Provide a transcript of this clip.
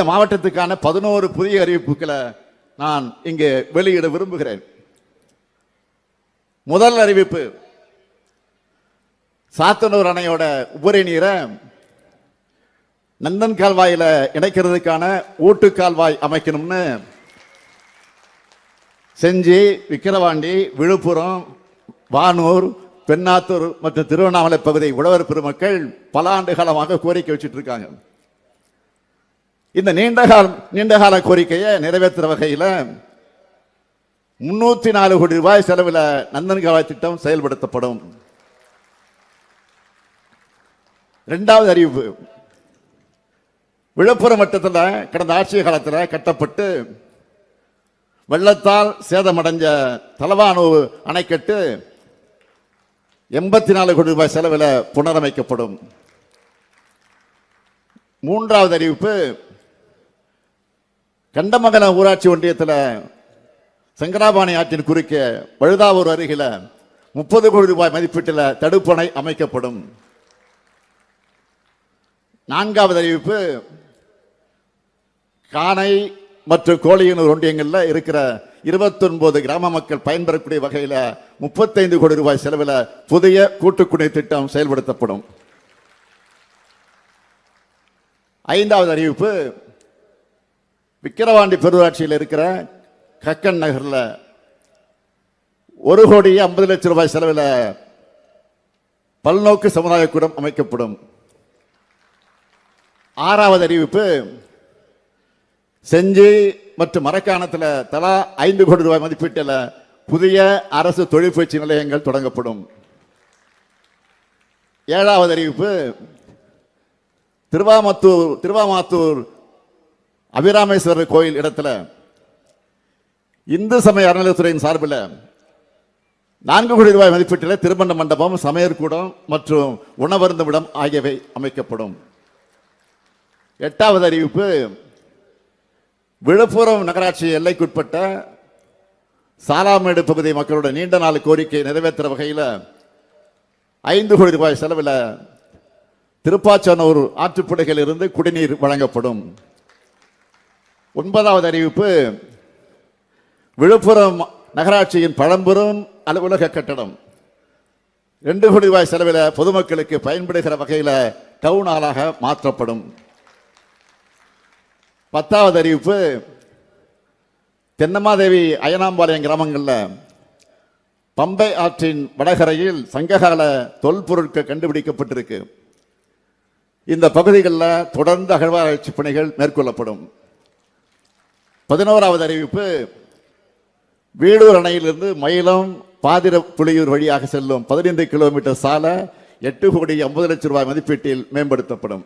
இந்த மாவட்டத்துக்கான பதினோரு புதிய அறிவிப்புகளை நான் இங்கே வெளியிட விரும்புகிறேன். முதல் அறிவிப்பு சாத்தனூர் அணையோட உபரி நீரை நந்தன் கால்வாயில இணைக்கிறதுக்கான ஊட்டு கால்வாய் அமைக்கணும்னு செஞ்சி விக்கிரவாண்டி விழுப்புரம் வானூர் பெண்ணாத்தூர் மற்றும் திருவண்ணாமலை பகுதி உழவர் பெருமக்கள் பல ஆண்டு காலமாக கோரிக்கை வச்சுட்டு இருக்காங்க. இந்த நீண்டகால நீண்டகால கோரிக்கையை நிறைவேற்றுற வகையில் முன்னூற்றி நாலு கோடி ரூபாய் செலவில் நந்தன் திட்டம் செயல்படுத்தப்படும். ரெண்டாவது அறிவிப்பு. விழுப்புரம் வட்டத்தில் கடந்த ஆட்சி காலத்தில் கட்டப்பட்டு வெள்ளத்தால் சேதமடைஞ்ச தலவானு அணைக்கட்டு எண்பத்தி நாலு கோடி ரூபாய் செலவில் புனரமைக்கப்படும். மூன்றாவது அறிவிப்பு கண்டமங்கலம் ஊராட்சி ஒன்றியத்தில் சங்கராபாணி ஆற்றின் குறுக்கே பழுதாவூர் அருகில் முப்பது கோடி ரூபாய் மதிப்பீட்டில் தடுப்பணை அமைக்கப்படும். நான்காவது அறிவிப்பு காணை மற்றும் கோழியனூர் ஒன்றியங்களில் இருக்கிற இருபத்தொன்பது கிராம மக்கள் பயன்பெறக்கூடிய வகையில் முப்பத்தைந்து கோடி ரூபாய் செலவில் புதிய கூட்டுக்குடிநீர் திட்டம் செயல்படுத்தப்படும். ஐந்தாவது அறிவிப்பு விக்கிரவாண்டி பெருராட்சியில் இருக்கிற கக்கன் நகரில் ஒரு கோடி ஐம்பது லட்சம் ரூபாய் செலவில் பல்நோக்கு சமுதாய கூடம் அமைக்கப்படும். ஆறாவது அறிவிப்பு செஞ்சி மற்றும் மரக்காணத்தில் தலா ஐந்து கோடி ரூபாய் மதிப்பீட்டில் புதிய அரசு தொழிற்பயிற்சி நிலையங்கள் தொடங்கப்படும். ஏழாவது அறிவிப்பு திருவாமத்தூர் திருவாமாத்தூர் அபிராமேஸ்வரர் கோயில் இடத்துல இந்து சமய அறநிலையத்துறையின் சார்பில் நான்கு கோடி ரூபாய் மதிப்பீட்டில் திருமண மண்டபம் சமையற்கூடம் மற்றும் உணவருந்துமிடம் ஆகியவை அமைக்கப்படும். எட்டாவது அறிவிப்பு விழுப்புரம் நகராட்சி எல்லைக்குட்பட்ட சாலாமேடு பகுதி மக்களோட நீண்ட நாள் கோரிக்கை நிறைவேற்றுற வகையில் ஐந்து கோடி ரூபாய் செலவில் திருப்பாச்சனூர் ஆற்றுப்படுகையில் இருந்து குடிநீர் வழங்கப்படும். ஒன்பதாவது அறிவிப்பு. விழுப்புரம் நகராட்சியின் பழம்பெரும் அலுவலக கட்டடம். ரெண்டு கோடி ரூபாய் செலவில் பொதுமக்களுக்கு பயன்படுகிற வகையில் டவுன் ஹாலாக மாற்றப்படும். பத்தாவது அறிவிப்பு. தென்னமாதேவி அயனாம்பாளையம் கிராமங்களில் பம்பை ஆற்றின் வடகரையில் சங்ககால தொல்பொருட்கள் கண்டுபிடிக்கப்பட்டிருக்கு. இந்த பகுதிகளில் தொடர்ந்து அகழ்வாராய்ச்சி பணிகள் மேற்கொள்ளப்படும். பதினோராவது அறிவிப்பு வீடூர் அணையிலிருந்து மயிலம் பாதிர புலியூர் வழியாக செல்லும் பதினைந்து கிலோமீட்டர் சாலை எட்டு கோடி ஐம்பது லட்சம் ரூபாய் மதிப்பீட்டில் மேம்படுத்தப்படும்.